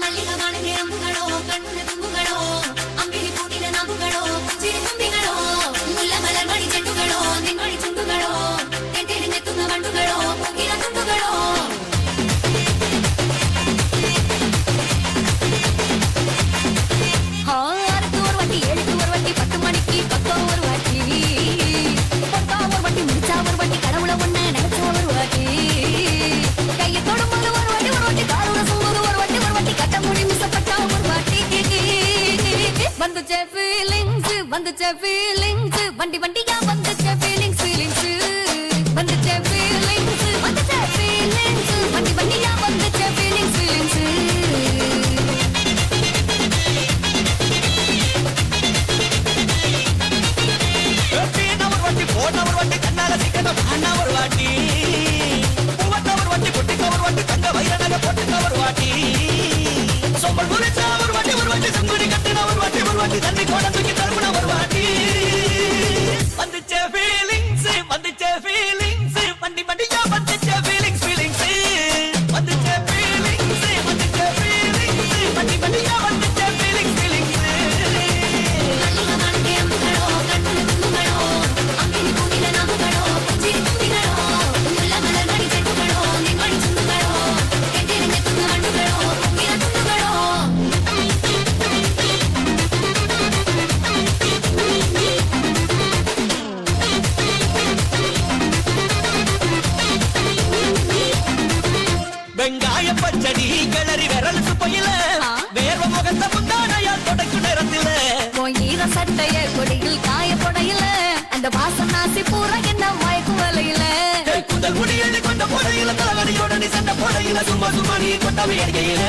മല്ലിക മണുകിഴമ്പുകളോ കണ്ണു തുമ്പുകളോ சும்மா சும்மா நீ கொட்டவே வேடிக்கையில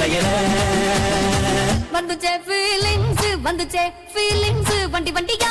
வெக்கத்தை வந்துச்சே ஃபீலிங்ஸ் வந்துச்சே ஃபீலிங்ஸ் வண்டி வண்டியா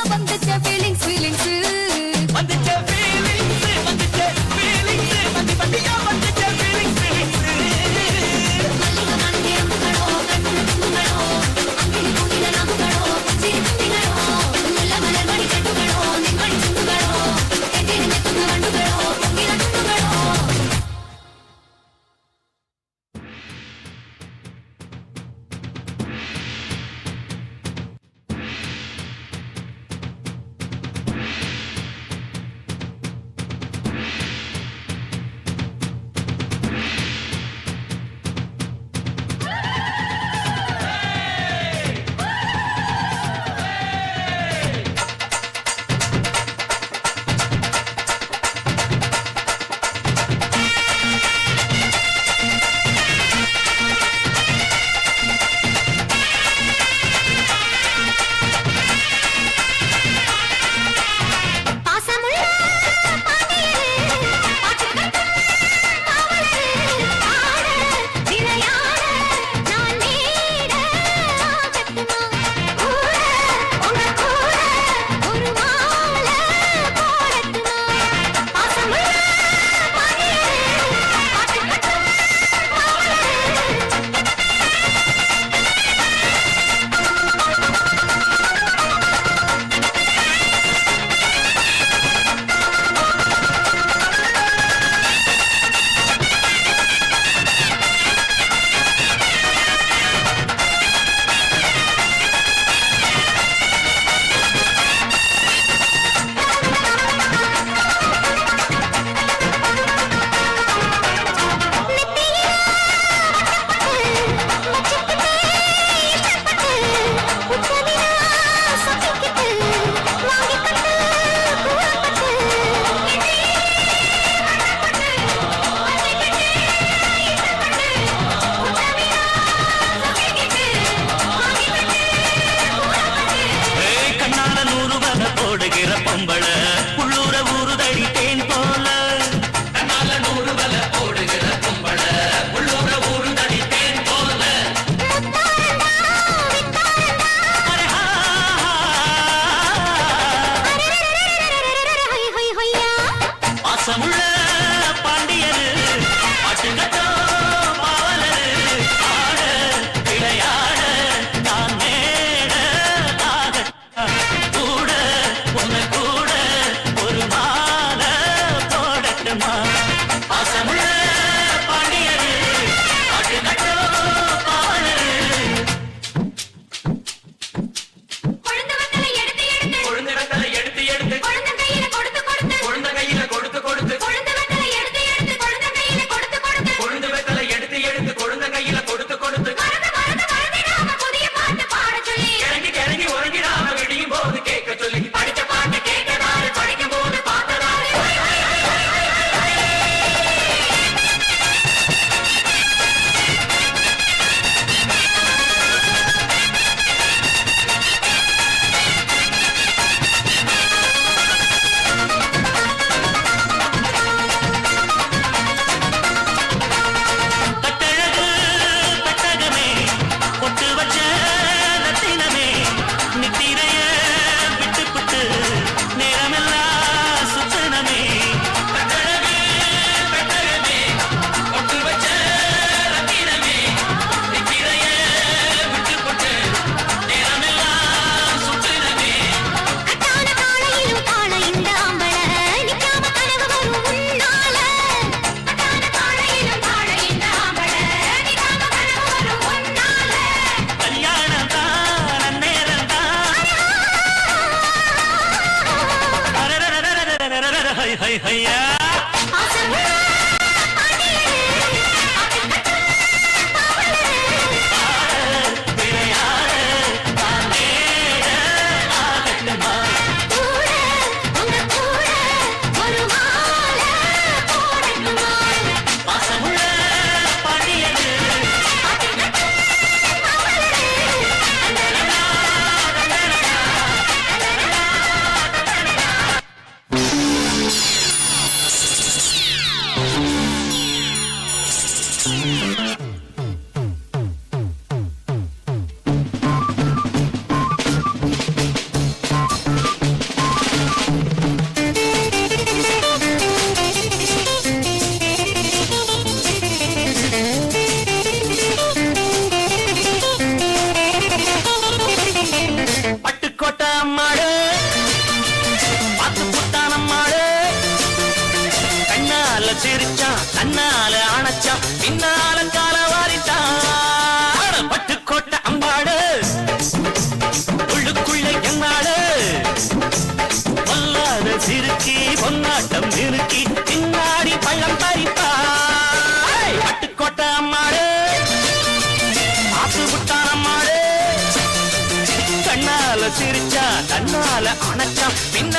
தன்னால அணைச்சா பின்னால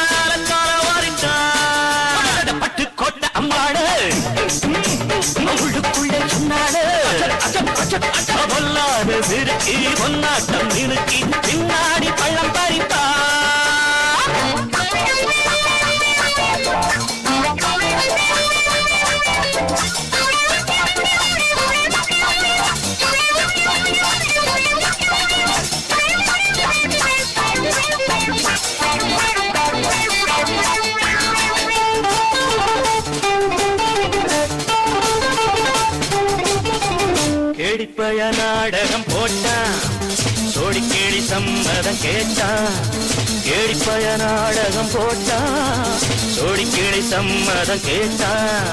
சம்மதம் கேட்டான் கேடிப்பய நாடகம் போட்டான் சோடி கேடி சம்மதம் கேட்டான்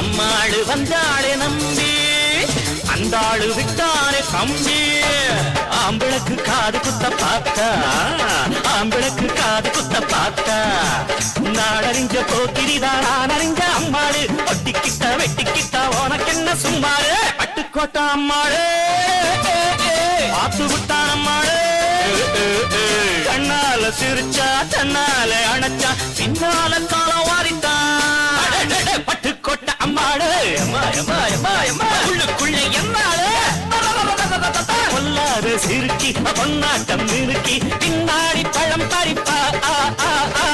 அம்மாளு வந்தாளே நம்பி அந்த ஆளு விட்டானே கம்பி. ஆம்பிளக்கு காது குத்த பார்த்தா ஆம்பிளக்கு காது குத்த பார்த்தா. நாடறிஞ்ச போக்கிரிதான் நான் அறிஞ்ச அம்மாளு. ஒட்டிக்கிட்ட வெட்டிக்கிட்ட உனக்கு என்ன சும்மாரு பட்டுக்கோட்டை அம்மாளு. பார்த்து விட்டான் அம்மாளு. கண்ணால சிரிச்சா தன்னால அணைச்சா பின்னால காலம் வாரித்தான் பட்டு கொட்ட அம்மாடு உள்ளுக்குள்ள எம்மாளு. பொல்லாத சிறுக்கி பொன்னாட்டம் நிறுக்கி பின்னாடி பழம் பறிப்பா. ஆ, ஆ, ஆ.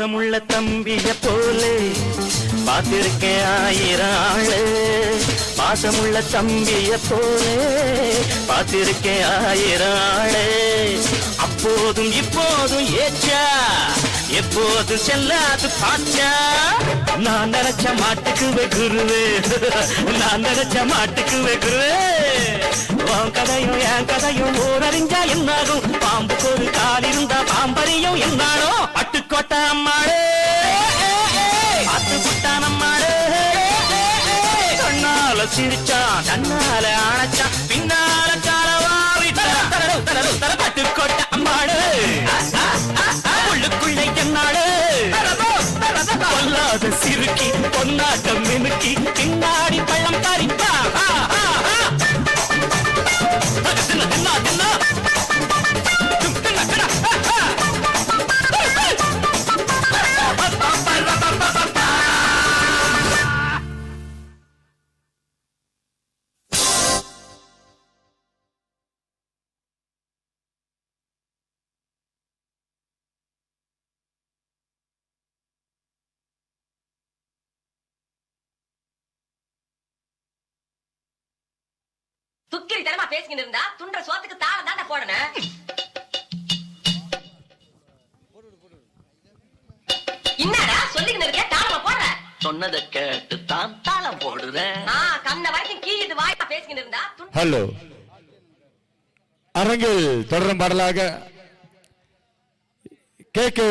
பாசமுள்ள தம்பிய போலே. பார்த்திருக்கேன் ஆயிரம் ஆளு பாசமுள்ள தம்பிய போலே. பார்த்திருக்கேன் ஆயிரம் ஆளு அப்போதும் இப்போதும் ஏச்சா. எப்போது செல்லாது பாச்சா. நான் நினைச்ச மாட்டுக்கு வெகுருவே நான் நினைச்ச மாட்டுக்கு வெகுருவே உன் கதையும் என் கதையும் ஓரறிஞ்சா என்னாகும்? பாம்புக்கு ஒரு கால் இருந்தா பாம்பறியும் என்னாலும் பட்டுக்கோட்டை அம்மாளே பார்த்து புட்டான் அம்மாளே கண்ணால சிரிச்சான் தன்னால அணைச்சான் பின்னால காலவாரிட்டான் பட்டுக்கோட்டை அம்மாளே உள்ளுக்குள்ளே பேசிக்கிட்டு இருந்தா துண்ட சோத்துக்கு தாளம் தாண்டா போடணும் என்னடா சொல்லிக்கிட்டு இருக்க தாளமா போடுற? சொன்னதை கேட்டு தான் தாளம் போடுறேன் ஆ கண்ண வரைக்கும் கீழிது வாய்ப்பா பேசிக்கிட்டு இருந்தா துண்ட ஹலோ. அரங்கில் தொடரும் பாடலாக K K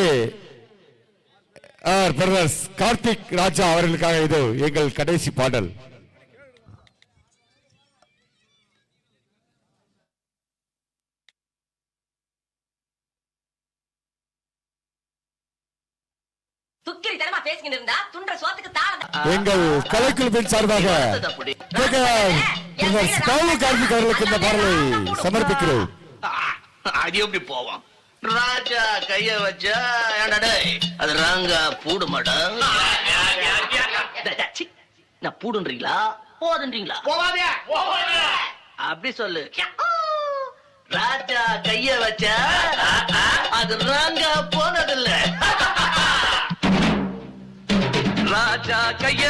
R brothers Karthik Raja அவர்களுக்காக இது எங்கள் கடைசி பாடல் துக்கிரி தனமா பேசிக்கிட்டு இருந்தா துண்ட சோத்துக்கு தாளம் தா- எங்கள் கலைக்குழுவின் சார்பாக கே கே ஆர் பிரதர்ஸ் பாவு கார்த்திக் அவர்களுக்கு இந்த பாடலை சமர்ப்பிக்கிறோம். அது எப்படி போவோம் ராஜா கைய வச்சா ஏன்டா டேய், அது ராங்கா பூடு மாடம் நான் பூடுன்றீங்களா? போதுன்றீங்களா? அப்படி சொல்லு. ராஜா கைய வச்சா அது ராங்கா போனதில்ல. ராஜா கைய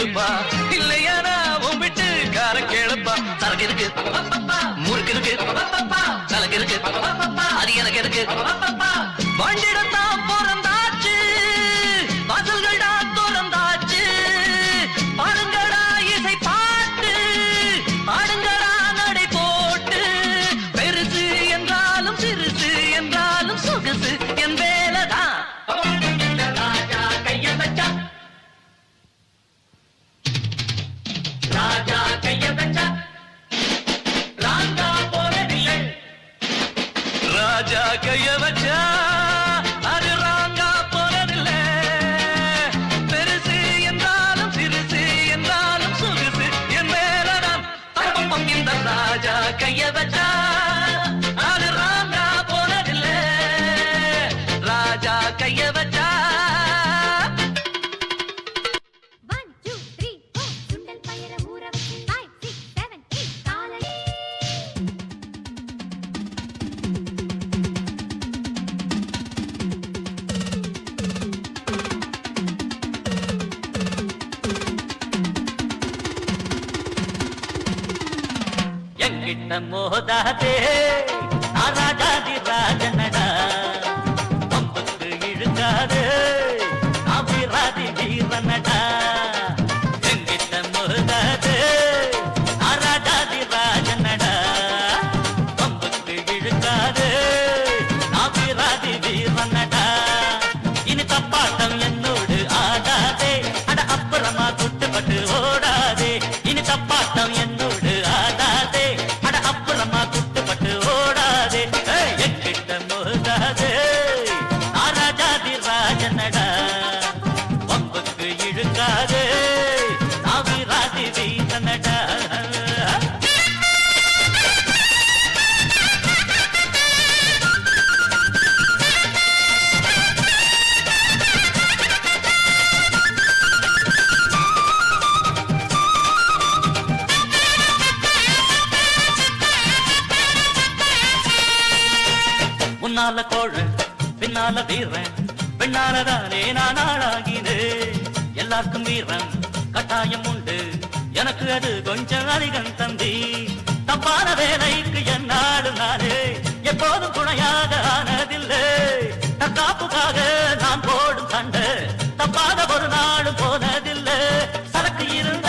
எழுப்பா கேளுப்பா. இல்லையானா உம்பிட்டு கார கேளுப்பா. சரக்கு இருக்கு. முறுக்கு இருக்கு. சலக்கு இருக்கு. அது எனக்கு இருக்கு. வண்டிடத்தா முன்னால கோழன் பின்னால வீரன். பின்னாலதானே நான் ஆளாகினே எல்லாருக்கும் வீரன் கட்டாயம் உண்டு. எனக்கு அது கொஞ்சம் அதிகம் தந்தி. தப்பான வேலைக்கு என்னாலும் நானே. எப்போதும் துணையாக ஆனதில்லை. தற்காப்புக்காக நான் போடும் சண்டை தப்பாத ஒரு நாளும் போனதில்லை. சரக்கு இருந்தா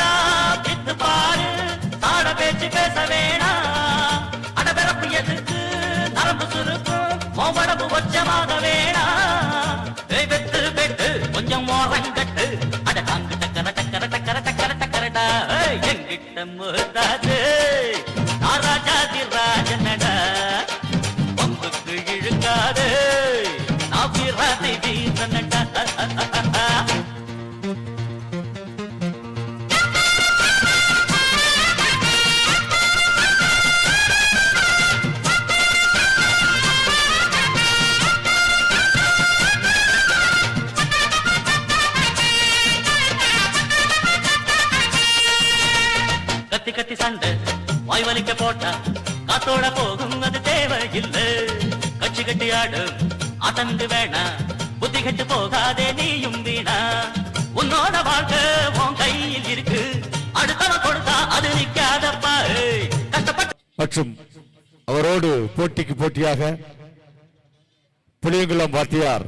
எங்கிட்ட தந்து வேணா. புத்தி கட்டு போகாதே நீயும் வீணா. உன்னோட வாழ்க்கை உன் கையில் இருக்கு. அடுத்தவன் கொடுத்தா அது நிக்காதப்பா. ஏய். கஷ்டப்பட்டு மற்றும் அவரோடு போட்டிக்கு போட்டியாக புளியங்குளம் வாத்தியார்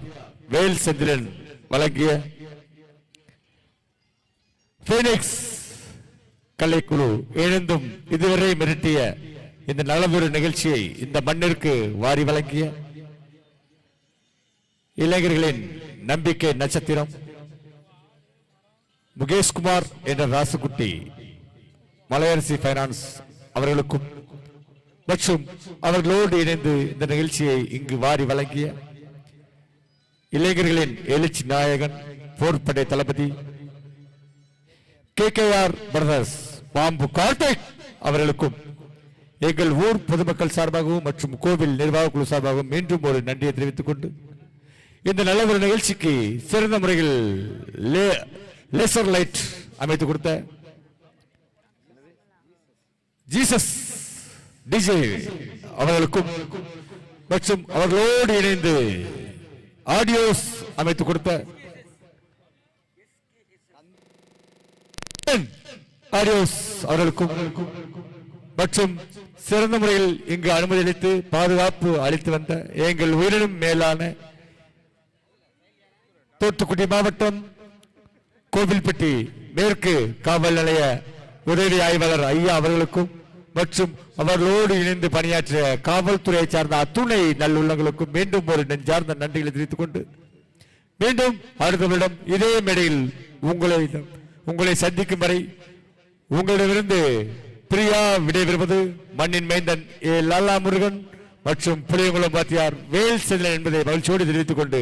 வேல் செந்திரன் வழங்கிய பீனிக்ஸ் கலைக்குழு இணைந்தும் இதுவரை மிரட்டிய இந்த நலபெறு நிகழ்ச்சியை இந்த மண்ணிற்கு வாரி வழங்கிய இளைஞர்களின் நம்பிக்கை நட்சத்திரம். முகேஷ்குமார் என்ற ராசுக்குட்டி மலையரசி பைனான்ஸ் அவர்களுக்கும் மற்றும் அவர்களோடு இணைந்து இந்த நிகழ்ச்சியை இங்கு வாரி வழங்கிய இளைஞர்களின் எழுச்சி நாயகன் போர்படை தளபதி கே கே ஆர் பிரதர்ஸ் பாம்பு கார்த்திக் அவர்களுக்கும் எங்கள் ஊர் பொதுமக்கள் சார்பாகவும் மற்றும் கோவில் நிர்வாக குழு சார்பாகவும் மீண்டும் ஒரு நன்றியை தெரிவித்துக் கொண்டு இந்த நல்ல ஒரு நிகழ்ச்சிக்கு சிறந்த முறையில் லேசர் லைட் அமைத்து கொடுத்த ஜீசஸ் டிஜே அவர்களுக்கும் மற்றும் அவர்களோடு இணைந்து ஆடியோஸ் அமைத்து கொடுத்த ஆடியோஸ் அவர்களுக்கும் மற்றும் சிறந்த முறையில் இங்கு அனுமதி அளித்து பாதுகாப்பு அளித்து வந்த எங்கள் உயிரினும் மேலான தூத்துக்குடி மாவட்டம் கோவில்பட்டி மேற்கு காவல் நிலைய உதவி ஆய்வாளர் ஐயா அவர்களுக்கும் மற்றும் அவர்களோடு இணைந்து பணியாற்றிய காவல்துறையை சார்ந்த அத்துணை நல்லுள்ளங்களுக்கும் மீண்டும் ஒரு நெஞ்சார்ந்த நன்றிகளை தெரிவித்துக் கொண்டு மீண்டும் அடுத்த வருடம் இதே மேடையில் உங்களை உங்களை சந்திக்கும் வரை உங்களிடமிருந்து பிரியா விடைபெறுவது மண்ணின் மைந்தன் ஏ லாலா முருகன் மற்றும் புளியங்குளம் பாத்தியார் வேல் செல்லன் என்பதை மகிழ்ச்சியோடு தெரிவித்துக் கொண்டு